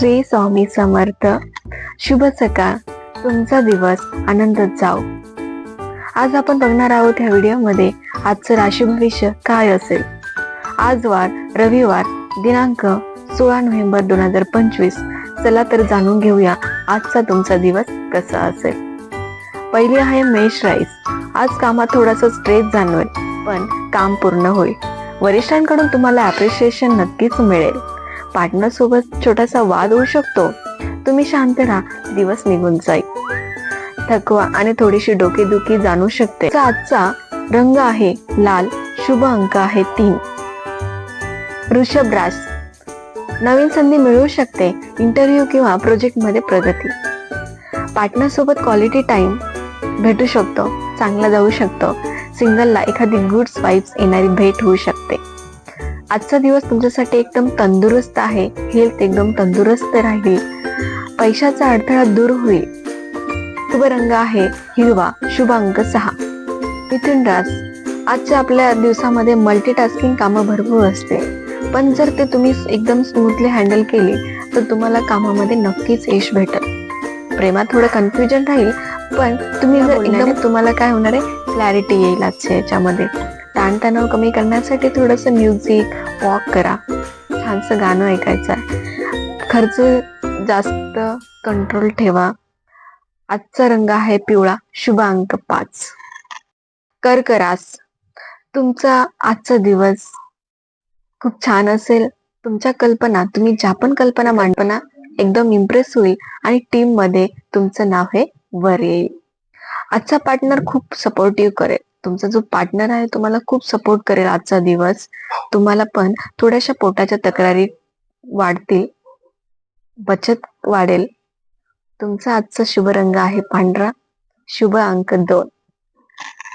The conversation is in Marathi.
श्री स्वामी समर्थ. शुभ सकाळ. तुमचा दिवस आनंदात जाओ आज आपण बघणार आहोत ह्या व्हिडिओमध्ये आजचं राशी भविष्य काय असेल? आज वार रविवार दिनांक सोळा नोव्हेंबर दोन हजार पंचवीस. चला तर जाणून घेऊया आजचा तुमचा दिवस कसा असेल? पहिली आहे मेष राईस. आज कामात थोडासा स्ट्रेस जाणवेल पण काम पूर्ण होईल. वरिष्ठांकडून तुम्हाला अप्रिशिएशन नक्कीच मिळेल. पार्टनर सोबत छोटासा वाद होऊ शकतो. तुम्ही शांत राहा. दिवस निघून जाईल. थकवा आणि थोडीशी डोकेदुखी जाणू शकते. आजचा रंग आहे लाल. शुभ अंक आहे तीन. वृषभ रास नवीन संधी मिळू शकते. इंटरव्ह्यू किंवा प्रोजेक्टमध्ये प्रगती. पार्टनर सोबत क्वालिटी टाइम भेटू शकतो. चांगला जाऊ शकतो. सिंगलला एखादी गुड वाईब्स येणारी भेट होऊ शकते. आजचा दिवस तुमच्यासाठी एकदम तंदुरुस्त आहे. हेल्थ एकदम तंदुरुस्त राहील. पैशाचा अडथळा दूर होईल. शुभ रंग आहे. हिरवा शुभ अंक सहा. मिथुन रास आजच्या आपल्या दिवसामध्ये मल्टीटास्किंग कामं भरपूर असते. पण जर ते तुम्ही एकदम स्मूथली हँडल केली तर तुम्हाला कामामध्ये नक्कीच यश भेटेल. प्रेमात थोडं कन्फ्युजन राहील पण तुम्ही जर एकदम तुम्हाला काय होणार आहे? क्लॅरिटी येईल आजच्या याच्यामध्ये. ताणतणाव कमी करण्यासाठी थोडंसं म्युझिक वॉक करा. छानसं गाणं ऐकायचं आहे खर्च जास्त कंट्रोल ठेवा. आजचा रंग आहे पिवळा. शुभ अंक पाच कर्करास तुमचा आजचा दिवस खूप छान असेल. तुमच्या कल्पना तुम्ही ज्या पण कल्पना मांडपना एकदम इम्प्रेस होईल आणि टीममध्ये तुमचं नाव हे वर येईल. आजचा पार्टनर खूप सपोर्टिव्ह करेल. तुमचा जो पार्टनर आहे तुम्हाला खूप सपोर्ट करेल आजचा दिवस. तुम्हाला पण थोड्याशा पोटाच्या तक्रारी वाढतील बचत वाढेल. तुमचा आजचा शुभ रंग आहे पांढरा. शुभ अंक दोन.